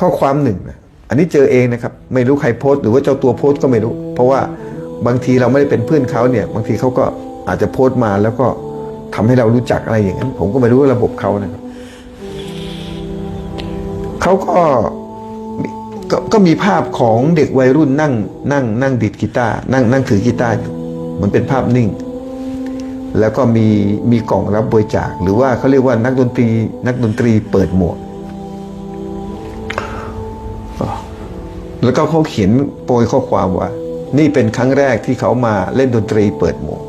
ข้อความหนึ่งนะอันนี้เจอเองนะครับ ไม่รู้ใครโพสต์หรือว่าเจ้าตัวโพสต์ก็ไม่รู้ เพราะว่าบางทีเราไม่ได้เป็นเพื่อนเขาเนี่ย บางทีเขาก็อาจจะโพสต์มาแล้วก็ทำให้เรารู้จักอะไรอย่างนั้น ผมก็ไม่รู้ระบบเขานะครับเขาก็ก็ก็มีภาพของเด็กวัยรุ่นนั่งนั่ง นั่งดีดกีตาร์นั่งนั่งถือกีตาร์อยู่เหมันเป็นภาพนิ่ง แล้วก็มีมีกล่องรับบริจาคหรือว่าเขาเรียกว่านักดนตรีนักดนตรีเปิดหมวก แล้วก็เขาเขียนโปรยข้อความว่า นี่เป็นครั้งแรกที่เขามาเล่นดนตรีเปิดหมวก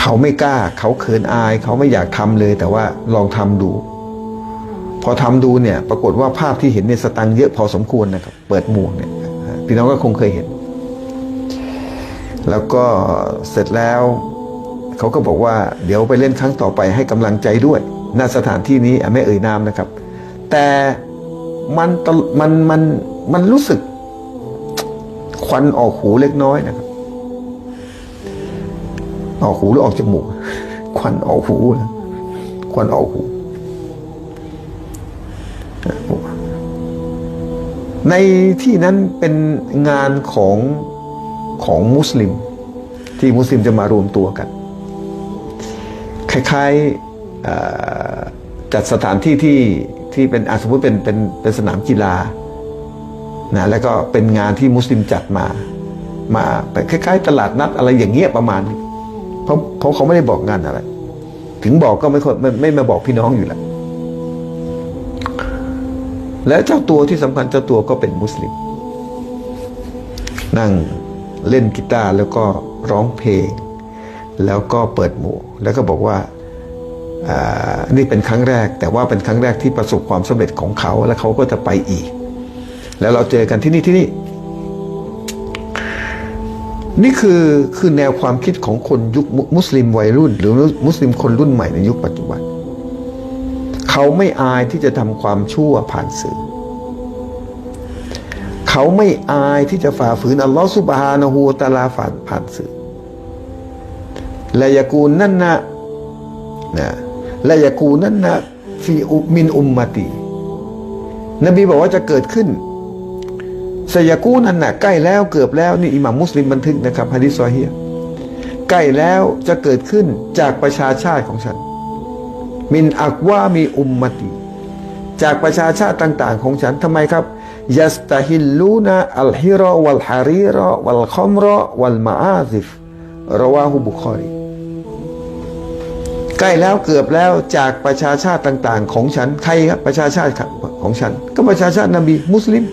เขาไม่กล้า เขาเขินอาย เขาไม่อยากทำเลย แต่ว่าลองทำดู พอทำดูเนี่ย ปรากฏว่าภาพที่เห็นเนี่ยสตังเยอะพอสมควรนะครับ เปิดหมวกเนี่ยพี่น้องก็คงเคยเห็น แล้วก็เสร็จแล้วเขาก็บอกว่า เดี๋ยวไปเล่นครั้งต่อไปให้กำลังใจด้วยณสถานที่นี้ไม่เอ่ยนามนะครับ แต่ มันมันมันมันรู้สึกควันออกหูเล็กน้อยนะครับ ออกหูหรือออกจมูก ควันออกหูนะควันออกหู ในที่นั้นเป็นงานของของมุสลิม ที่มุสลิมจะมารวมตัวกัน คล้ายๆจัดสถานที่ที่ ที่เป็นอาสมมติเป็นเป็นเป็นสนามกีฬานะแล้วก็เป็นงานที่มุสลิมจัดมา มาเป็นคล้ายๆ ตลาดนัดอะไรอย่างเงี้ยประมาณเพราะเพราะเขาไม่ได้บอกงานอะไร ถึงบอกก็ไม่ค่อยไม่ไม่มาบอกพี่น้องอยู่แล้วและเจ้าตัวที่สำคัญเจ้าตัวก็เป็นมุสลิม นั่งเล่นกีตาร์แล้วก็ร้องเพลง แล้วก็เปิดหมวกแล้วก็บอกว่า นี่เป็นครั้งแรก แต่ว่าเป็นครั้งแรกที่ประสบความสำเร็จของเขาและเขาก็จะไปอีก แล้วเราเจอกันที่นี่ที่นี่ นี่คือคือแนวความคิดของคนยุคมุสลิมวัยรุ่น หรือมุสลิมคนรุ่นใหม่ในยุคปัจจุบัน เขาไม่อายที่จะทำความชั่วผ่านสื่อ เขาไม่อายที่จะฝ่าฝืนอัลลอฮฺสุบฮานะฮูตาลาผ่านผ่านสื่อและยากูนั่นนะนะ และยากูนนั่นนะฟีอุมินอุมมตินบีบอกว่าจะเกิดขึ้นสยากูนั่นนะใกล้แล้วเกือบแล้วนี่อิหม่ามมุสลิมบันทึกนะครับฮะดิษซอฮีใกล้แล้วจะเกิดขึ้นจากประชาชาติของฉัน มินอักว่ามีอุมมติ จากประชาชาติต่าง ๆ ของฉันทำไมครับยัสตาฮิลลูนาอัลฮิรอวัลฮารีรอวัลคอมรอวัลมาอาซิฟรอวาหุบุคอรี ใกล้แล้วเกือบแล้วจากประชาชาติต่าง ๆ ของฉันใครครับประชาชาติของฉัน ก็ประชาชาตินบีมุสลิม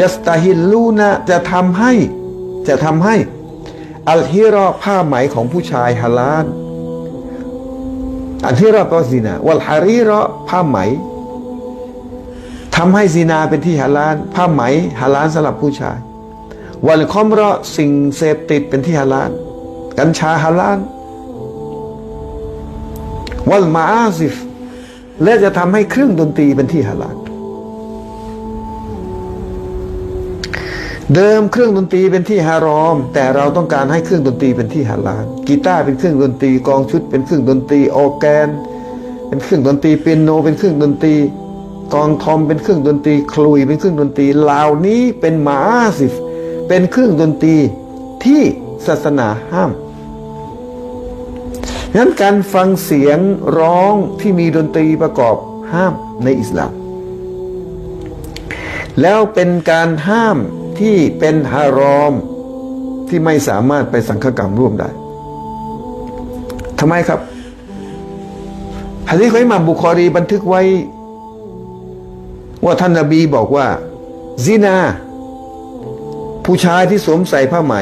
ยัสตาฮิลลูนะจะทำให้จะทำให้อัลฮิรอผ้าไหมของผู้ชายฮาลาลอัลฮิรอแปลว่าซินาวัลฮารีรอผ้าไหมทำให้ซินาเป็นที่ฮาลาลผ้าไหมฮาลาลสำหรับผู้ชาย วัลคอมรอสิ่งเสพติดเป็นที่ฮาลาลกัญชาฮาลาล วัลมาอาซิฟ และจะทำให้เครื่องดนตรีเป็นที่ฮาลาลเดิมเครื่องดนตรีเป็นที่ฮารอม แต่เราต้องการให้เครื่องดนตรีเป็นที่ฮาลาลกีตาร์เป็นเครื่องดนตรีกองชุด เป็นเครื่องดนตรีออแกน เป็นเครื่องดนตรีเปียโน เป็นเครื่องดนตรีกองทอมเป็นเครื่องดนตรีคลุย เป็นเครื่องดนตรีเหล่านี้เป็นมาอาซิฟเป็นเครื่องดนตรีที่ศาสนาห้าม งั้นการฟังเสียงร้องที่มีดนตรีประกอบห้ามในอิสลาม แล้วเป็นการห้ามที่เป็นฮารอม ที่ไม่สามารถไปสังฆกรรมร่วมได้ทำไมครับฮะดีษของอิหม่ามบุคอรีบันทึกไว้ ว่าท่านนบีบอกว่าซินา ผู้ชายที่สวมใส่ผ้าไหม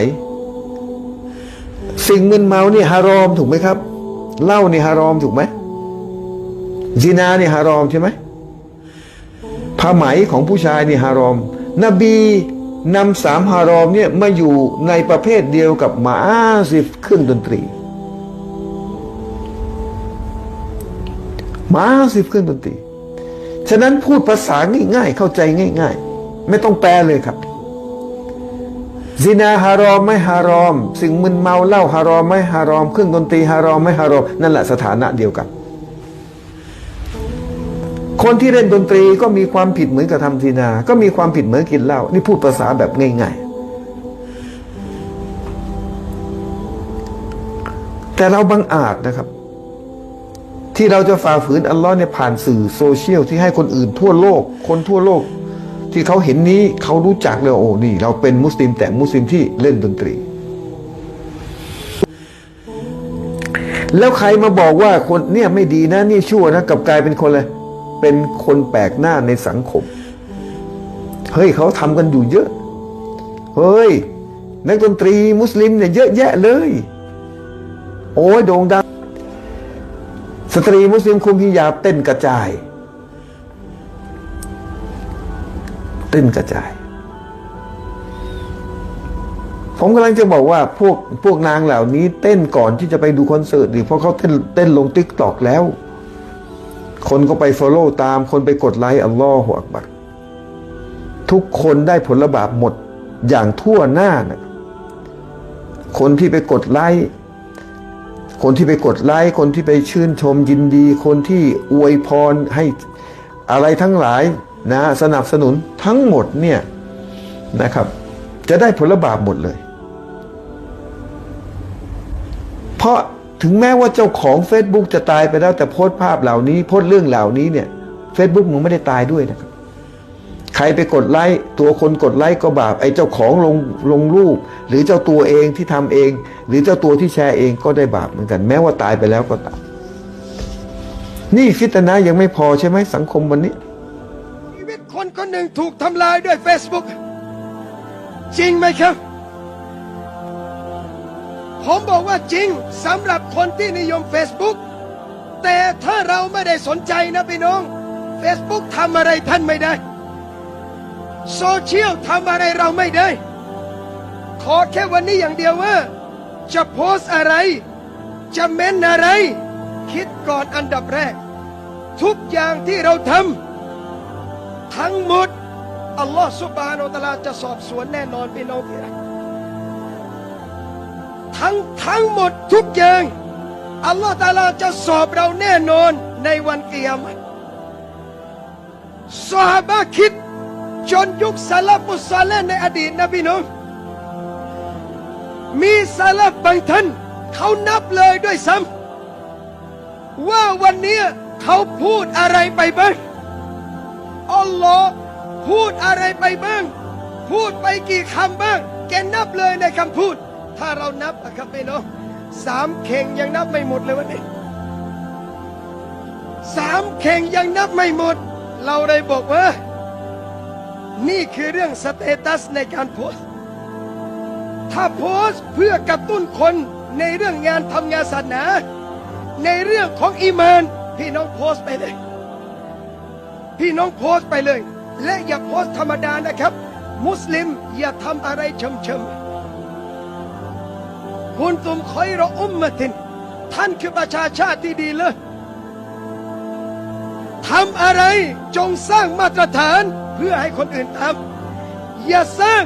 สิ่งมึนเมาเนี่ยฮารอมถูกไหมครับ เหล้านี่ฮารอมถูกไหมซินานี่ฮารอมใช่ไหมผ้าไหมของผู้ชายนี่ฮารอม นบีนำสามฮารอมเนี่ยมาอยู่ในประเภทเดียวกับมาอาซิฟเครื่องดนตรีมาอาซิฟเครื่องดนตรี ฉะนั้นพูดภาษาง่ายๆ เข้าใจง่าย ๆ ไม่ต้องแปลเลยครับ ซินาฮารอมไม่ฮารอม สิ่งมึนเมาเหล้าฮารอมไม่ฮารอม เครื่องดนตรีฮารอมไม่ฮารอม นั่นแหละสถานะเดียวกัน คนที่เล่นดนตรีก็มีความผิดเหมือนกับทำซีนา ก็มีความผิดเหมือนกินเหล้านี่พูดภาษาแบบง่ายๆ แต่เราบังอาจนะครับ ที่เราจะฝ่าฝืนอัลลอฮ์เนี่ยผ่านสื่อโซเชียลที่ให้คนอื่นทั่วโลก คนทั่วโลก ที่เขาเห็นนี้เขารู้จักเลยโอ้นี่ เราเป็นมุสลิมแต่มุสลิมที่เล่นดนตรี แล้วใครมาบอกว่าคนเนี่ยไม่ดีนะนี่ชั่วนะกับกลายเป็นคนเลยเป็นคนแปลกหน้าในสังคม เฮ้ยเขาทำกันอยู่เยอะ เฮ้ยนักดนตรีมุสลิมเนี่ยเยอะแยะเลย โอ้ยโด่งดัง สตรีมุสลิมคุมฮิญาบเต้นกระจาย ต้นกระจาย ผมกำลังจะบอกว่าพวกพวกนางเหล่านี้เต้นก่อนที่จะไปดูคอนเสิร์ตดิเพราะเขาเต้นเต้นลงติ๊กตอกแล้ว คนก็ไปฟอลโล่ตาม คนไปกดไลค์อัลลอฮฺอักบัรทุกคนได้ผลบาปหมดอย่างทั่วหน้านะคนที่ไปกดไลค์คนที่ไปกดไลค์คนที่ไปชื่นชมยินดี คนที่อวยพรให้อะไรทั้งหลาย นะสนับสนุนทั้งหมดเนี่ยนะครับ จะได้ผลบาปหมดเลย เพราะถึงแม้ว่าเจ้าของ Facebook จะตายไปแล้วแต่โพสต์ภาพเหล่านี้โพสต์เรื่องเหล่านี้เนี่ย Facebook มึงไม่ได้ตายด้วยนะครับ ใครไปกดไลค์ตัวคนกดไลค์ก็บาป ไอ้เจ้าของลงลงรูป หรือเจ้าตัวเองที่ทำเอง หรือเจ้าตัวที่แชร์เองก็ได้บาปเหมือนกัน แม้ว่าตายไปแล้วก็ตามนี่ฟิตนะยังไม่พอใช่ไหมสังคมวันนี้ คนคนหนึ่งถูกทำลายด้วย Facebook จริงไหมครับ ผมบอกว่าจริงสำหรับคนที่นิยม Facebook แต่ถ้าเราไม่ได้สนใจนะพี่น้อง Facebook ทำอะไรท่านไม่ได้ โซเชียลทำอะไรเราไม่ได้ ขอแค่วันนี้อย่างเดียวว่า จะโพสอะไร จะเม้นอะไร คิดก่อนอันดับแรก ทุกอย่างที่เราทำ ทั้งหมดอัลลอฮฺสุบานอัลตะลาจะสอบสวนแน่นอนพี่น้องที่รักทั้งทั้งหมดทุกอย่างอัลลอฮฺตะอาลาจะสอบเราแน่นอนในวันกิยามัตซอฮาบะห์คิดจนยุคซาลาฟุสซาเลในอดีตนะพี่น้องมีซาลาฟบางท่านเขานับเลยด้วยซ้ำว่าวันนี้เขาพูดอะไรไปบ้าง อัลลอฮ์พูดอะไรไปบ้าง พูดไปกี่คำบ้าง แกนับเลยในคำพูด ถ้าเรานับนะครับพี่น้องสามเข่งยังนับไม่หมดเลยวันนี้สามเข่งยังนับไม่หมด เราเลยบอกว่า นี่คือเรื่องสเตตัสในการโพสถ้าโพสเพื่อกระตุ้นคนในเรื่องงานทำงานศาสนา ในเรื่องของอีมาน พี่น้องโพสไปเลย พี่น้องโพสต์ไปเลย และอย่าโพสต์ธรรมดานะครับ มุสลิมอย่าทำอะไรเฉมเฉมๆคุณตุมคอยรออุมมะติน ท่านคือประชาชาติที่ดีเลยทำอะไรจงสร้างมาตรฐานเพื่อให้คนอื่นตามอย่าสร้าง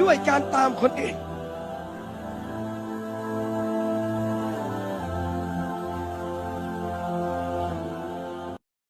ด้วยการตามคนอื่น